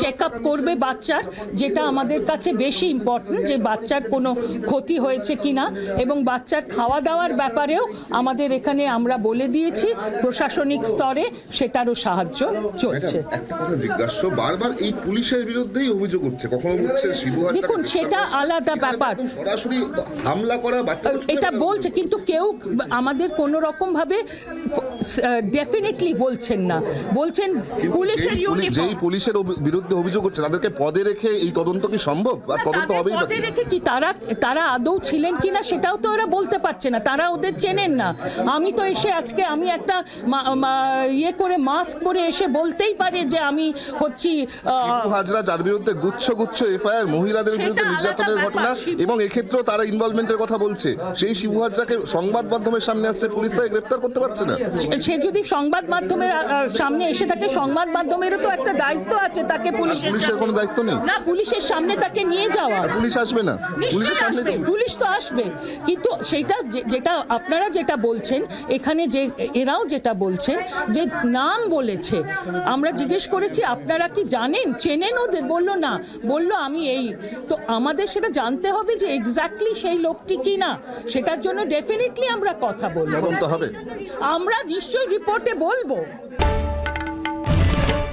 Check up করবে বাচ্চার যেটা আমাদের কাছে বেশি ইম্পর্টেন্ট যে বাচ্চার কোনো ক্ষতি হয়েছে কিনা। এবং বাচ্চার খাওয়া দাওয়ার ব্যাপারেও আমাদের এখানে আমরা বলে দিয়েছি প্রশাসনিক স্তরে সেটারও সাহায্য চলছে। জিজ্ঞাসা বারবার এই পুলিশের বিরুদ্ধেই অভিযোগ উঠছে কখনো দেখুন, সেটা আলাদা ব্যাপার। সরাসরি হামলা করা এটা বলছে কিন্তু কেউ আমাদের কোনো রকম ভাবে ডেফিনেটলি বলছেন না। বলছেন পুলিশের ইউনিফর্ম পুলিশের বিরুদ্ধে অভিযোগ হচ্ছে তাদেরকে পদে রেখে এই তদন্ত কি সম্ভব? আর তদন্ত হবেই পদে? রেখে কি তারা তারা আদৌ ছিলেন কিনা সেটাও তো ওরা বলতে পারছে না তারা ওদের চেনেন না। আমি তো এসে আজকে আমি একটা ইয়ে করে মাস্ক পরে এসে বলতেই পারে যে আমি হচ্ছি হাজরা যার বিরুদ্ধে গুচ্ছ গুচ্ছ এফআইআর মহিলাদের বিরুদ্ধে নির্যাতনের ঘটনা এবং এক্ষেত্রেও তারা ইনভলভমেন্টের কথা বলছে। সেই শিবু হাজরাকে সংবাদ মাধ্যমের সামনে আসছে পুলিশ তাকে গ্রেপ্তার করতে পারছে না? সে- যদি সংবাদ মাধ্যমের সামনে এসে থাকে সংবাদ মাধ্যমেরও তো একটা দায়িত্ব আছে। তাকে পুলিশের পুলিশের কোনো দায়িত্ব নেই? না পুলিশের সামনে তাকে নিয়ে যাওয়া। পুলিশ আসবে না? পুলিশের সামনে পুলিশ তো আসবে। কিন্তু সেটা যেটা আপনারা যেটা বলছেন এখানে যে এরাও যেটা বলছেন যে নাম বলেছে। আমরা জিজ্ঞেস করেছি আপনারা কি জানেন? চেনেন ওদের? বলল না। বলল আমি এই। তো আমাদের সেটা জানতে হবে যে এক্স্যাক্টলি সেই লোকটি কি না। সেটার জন্য ডেফিনেটলি আমরা কথা বলব। আমরা নিশ্চয়ই রিপোর্টে বলব।